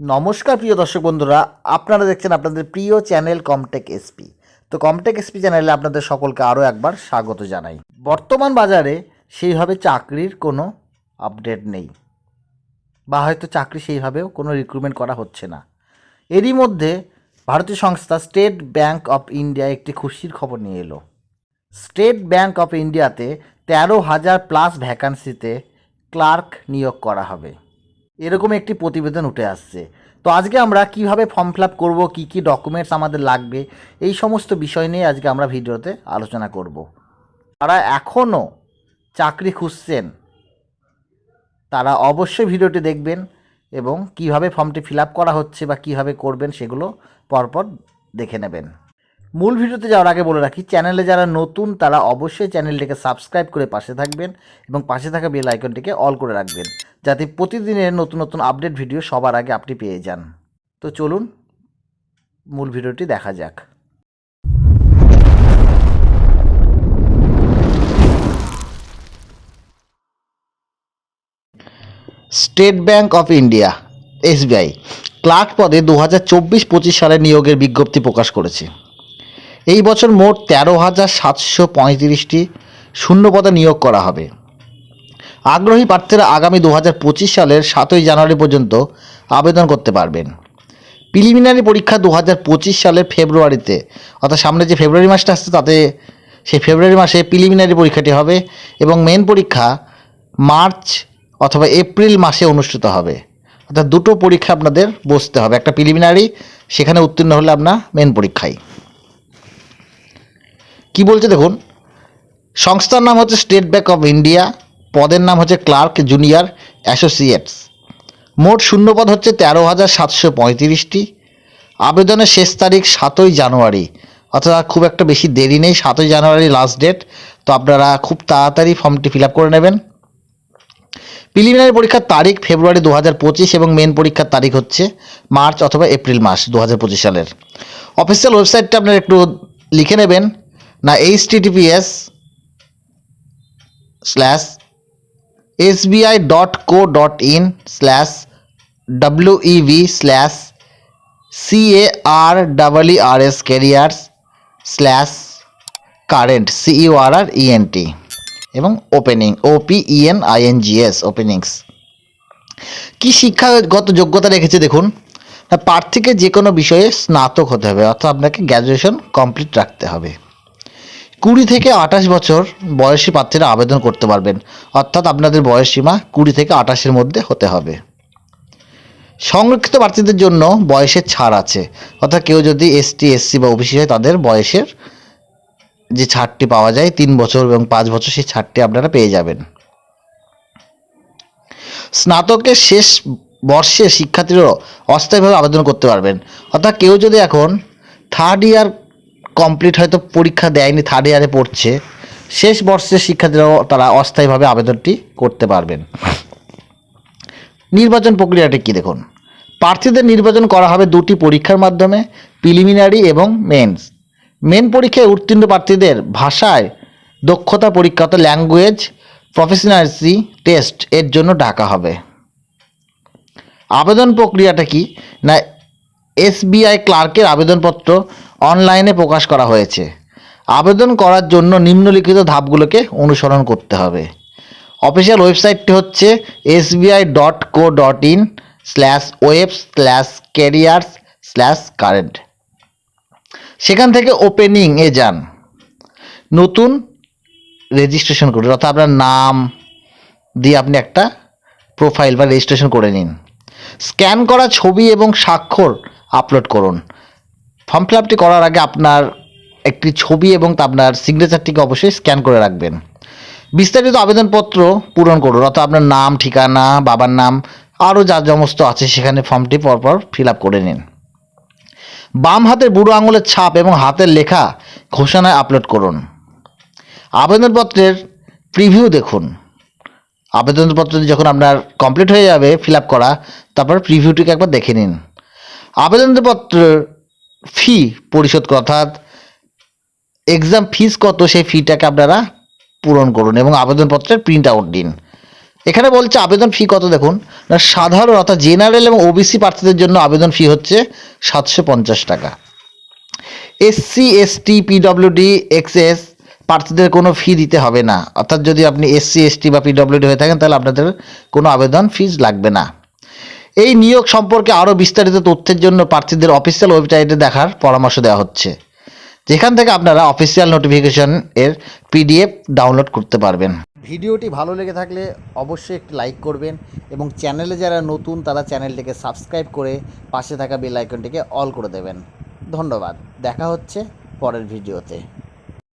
নমস্কার প্রিয় দর্শক বন্ধুরা, আপনারা দেখছেন আপনাদের প্রিয় চ্যানেল কমটেক এসপি তো কমটেক এসপি চ্যানেলে আপনাদের সকলকে আরও একবার স্বাগত জানাই। বর্তমান বাজারে সেইভাবে চাকরির কোনো আপডেট নেই, বা হয়তো চাকরি সেইভাবেও কোনো রিক্রুটমেন্ট করা হচ্ছে না। এরই মধ্যে ভারতীয় সংস্থা স্টেট ব্যাংক অফ ইন্ডিয়া একটি খুশির খবর নিয়ে এলো। স্টেট ব্যাংক অফ ইন্ডিয়াতে তেরো হাজার প্লাস ভ্যাকান্সিতে ক্লার্ক নিয়োগ করা হবে। এরকম একটি প্রতিবেদন উঠে আসছে। তো আজকে আমরা কীভাবে ফর্ম ফিল আপ করব, কী কী ডকুমেন্টস আমাদের লাগবে, এই সমস্ত বিষয় নিয়ে আজকে আমরা ভিডিওতে আলোচনা করব। যারা এখনও চাকরি খুঁজছেন, তারা অবশ্যই ভিডিওটি দেখবেন এবং কীভাবে ফর্মটি ফিল আপ করা হচ্ছে বা কীভাবে করবেন সেগুলো পরপর দেখে নেবেন। মূল ভিডিওতে যাওয়ার আগে বলে রাখি, চ্যানেলে যারা নতুন, তারা অবশ্যই চ্যানেলটিকে সাবস্ক্রাইব করে পাশে থাকবেন এবং পাশে থাকা বেল আইকনটিকে অল করে রাখবেন। যাতে প্রতিদিনের নতুন নতুন আপডেট ভিডিও সবার আগে আপনি পেয়ে যান। তো চলুন, মূল ভিডিওটি দেখা যাক। State Bank of India SBI clerk পদে দু হাজার চব্বিশ পঁচিশ সালে নিয়োগের বিজ্ঞপ্তি প্রকাশ করেছে। এই বছর মোট তেরো হাজার সাতশো পঁয়ত্রিশটি শূন্য পদে নিয়োগ করা হবে। আগ্রহী প্রার্থীরা আগামী দু হাজার পঁচিশ সালের সাতই জানুয়ারি পর্যন্ত আবেদন করতে পারবেন। প্রিলিমিনারি পরীক্ষা দু হাজার পঁচিশ সালের ফেব্রুয়ারিতে, অর্থাৎ সামনে যে ফেব্রুয়ারি মাসটা আসছে তাতে সেই ফেব্রুয়ারি মাসে প্রিলিমিনারি পরীক্ষাটি হবে এবং মেন পরীক্ষা মার্চ অথবা এপ্রিল মাসে অনুষ্ঠিত হবে। অর্থাৎ দুটো পরীক্ষা আপনাদের বসতে হবে, একটা প্রিলিমিনারি, সেখানে উত্তীর্ণ হলে আপনার মেন পরীক্ষায়। কি বলছে দেখুন, সংস্থার নাম হচ্ছে স্টেট ব্যাঙ্ক অফ ইন্ডিয়া। পদের নাম হচ্ছে ক্লার্ক জুনিয়র অ্যাসোসিয়েটস। মোট শূন্যপদ হচ্ছে তেরো হাজার সাতশো পঁয়ত্রিশটি। আবেদনের শেষ তারিখ সাতই জানুয়ারি, অর্থাৎ খুব একটা বেশি দেরি নেই, সাতই জানুয়ারি লাস্ট ডেট তো আপনারা খুব তাড়াতাড়ি ফর্মটি ফিল আপ করে নেবেন। প্রিলিমিনারি পরীক্ষার তারিখ ফেব্রুয়ারি দু হাজার পঁচিশ এবং মেন পরীক্ষার তারিখ হচ্ছে মার্চ অথবা এপ্রিল মাস দু হাজার পঁচিশ সালের। অফিসিয়াল ওয়েবসাইটটা আপনারা একটু লিখে নেবেন, না H TTPS slash SBI dot co dot in slash WEB slash CAR W E R S careers slash current CUR R ENT এবং ওপেনিং ওপিইএন আইএনজিএস ওপেনিংস কি শিক্ষাগত যোগ্যতা রেখেছে দেখুন? প্রার্থীকে যে কোনো বিষয়ে স্নাতক হতে হবে, অর্থাৎ আপনাকে গ্র্যাজুয়েশন কমপ্লিট রাখতে হবে। কুড়ি থেকে আঠাশ বছর বয়সী প্রার্থীরা আবেদন করতে পারবেন। অর্থাৎ আপনাদের বয়স সীমা কুড়ি থেকে আঠাশের মধ্যে হতে হবে। সংরক্ষিত প্রার্থীদের জন্য বয়সের ছাড় আছে। অর্থাৎ কেউ যদি এসটি, এসসি বা ওবিসি হয়, তাদের বয়সের যে ছাড়টি পাওয়া যায়, তিন বছর এবং পাঁচ বছর, সেই ছাড়টি আপনারা পেয়ে যাবেন। স্নাতকের শেষ বর্ষে শিক্ষার্থীরাও অস্থায়ীভাবে আবেদন করতে পারবেন। অর্থাৎ কেউ যদি এখন থার্ড ইয়ার কমপ্লিট হয়তো পরীক্ষা দেয়নি থার্ড ইয়ারে পড়ছে। শেষ বর্ষের শিক্ষার্থীরাও তারা অস্থায়ীভাবে আবেদনটি করতে পারবেন। নির্বাচন প্রক্রিয়াটি কী দেখুন? প্রার্থীদের নির্বাচন করা হবে দুটি পরীক্ষার মাধ্যমে প্রিলিমিনারি এবং মেন্স মেন পরীক্ষায় উত্তীর্ণ প্রার্থীদের ভাষায় দক্ষতা পরীক্ষা অর্থাৎ ল্যাঙ্গুয়েজ প্রফেশনালসি টেস্ট এর জন্য ডাকা হবে। আবেদন প্রক্রিয়াটা কি? না এসবিআই ক্লার্কের আবেদনপত্র অনলাইনে প্রকাশ করা হয়েছে। আবেদন করার জন্য নিম্নলিখিত ধাপগুলোকে অনুসরণ করতে হবে। অফিসিয়াল ওয়েবসাইটটি হচ্ছে SBI dot co dot in slash web slash careers slash current সেখান থেকে ওপেনিং এ যান। নতুন রেজিস্ট্রেশন করুন, অর্থাৎ আপনার নাম দিয়ে আপনি একটা প্রোফাইল বা রেজিস্ট্রেশন করে নিন। স্ক্যান করা ছবি এবং স্বাক্ষর আপলোড করুন। ফর্ম ফিল আপটি করার আগে আপনার একটি ছবি এবং আপনার সিগনেচারটিকে অবশ্যই স্ক্যান করে রাখবেন। বিস্তারিত আবেদনপত্র পূরণ করুন, অর্থাৎ আপনার নাম, ঠিকানা, বাবার নাম, আরও যা সমস্ত আছে সেখানে ফর্মটি পরপর ফিল আপ করে নিন। বাম হাতের বুড়ো আঙুলের ছাপ এবং হাতের লেখা ঘোষণায় আপলোড করুন। আবেদনপত্রের প্রিভিউ দেখুন। আবেদনপত্র যখন আপনার কমপ্লিট হয়ে যাবে ফিল আপ করা, তারপর প্রিভিউটিকে একবার দেখে নিন। আবেদনপত্রের ফি পরিশোধ অর্থাৎ এক্সাম ফিস কত, সেই ফিটাকে আপনারা পূরণ করুন এবং আবেদনপত্রের প্রিন্ট আউট দিন। এখানে বলছে আবেদন ফি কত দেখুন। না, সাধারণ, অর্থাৎ জেনারেল এবং ওবিসি প্রার্থীদের জন্য আবেদন ফি হচ্ছে সাতশো পঞ্চাশ টাকা। এসসি এসটি পিডব্লিউডি এক্সএস প্রার্থীদের কোনো ফি দিতে হবে না। অর্থাৎ যদি আপনি এসসি এসটি বা পিডব্লিউডি হয়ে থাকেন, তাহলে আপনাদের কোনো আবেদন ফিজ লাগবে না। এই নিয়োগ সম্পর্কে আরও বিস্তারিত তথ্যের জন্য প্রার্থীদের অফিসিয়াল ওয়েবসাইটে দেখার পরামর্শ দেওয়া হচ্ছে। যেখান থেকে আপনারা অফিসিয়াল নোটিফিকেশন এর পিডিএফ ডাউনলোড করতে পারবেন। ভিডিওটি ভালো লেগে থাকলে অবশ্যই একটি লাইক করবেন এবং চ্যানেলে যারা নতুন, তারা চ্যানেলটিকে সাবস্ক্রাইব করে পাশে থাকা বেল আইকনটিকে অল করে দেবেন। ধন্যবাদ। দেখা হচ্ছে পরের ভিডিওতে।